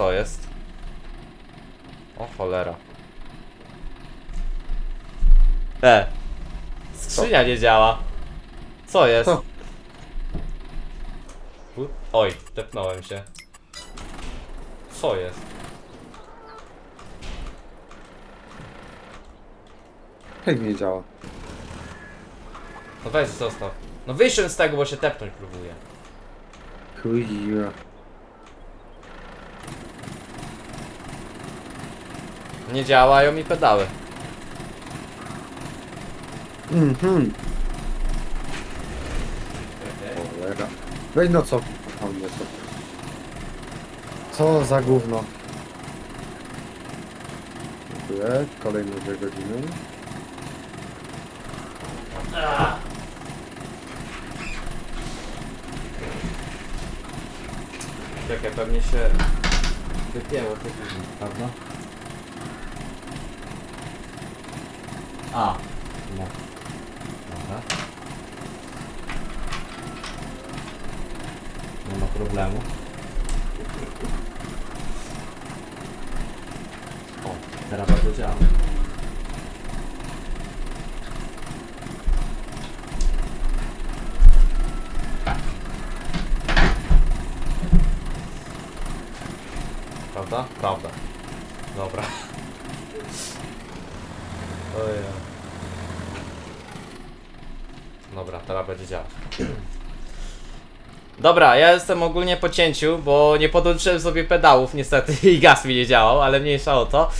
Co jest? O cholera. E. Skrzynia nie działa. Co jest? Co? Oj, tepnąłem się. Co jest? Jak nie działa? No weź zostaw. No wyjść z tego, bo się tepnąć próbuję. Kuźwa. Nie działają mi pedały. Mhm. Cholera. Weź no co? O nie co? Co za gówno? Dziękuję. Kolejne dwie godziny. Czekaj, pewnie się wypięło to później, prawda? A, no. Dobra. Nie ma problemu. O, teraz bardzo działa. Prawda? Prawda. Dobra. Ojej. Dobra, teraz będzie działać. Dobra, ja jestem ogólnie po cięciu, bo nie podłączyłem sobie pedałów niestety i gaz mi nie działał, ale mniejsza o to.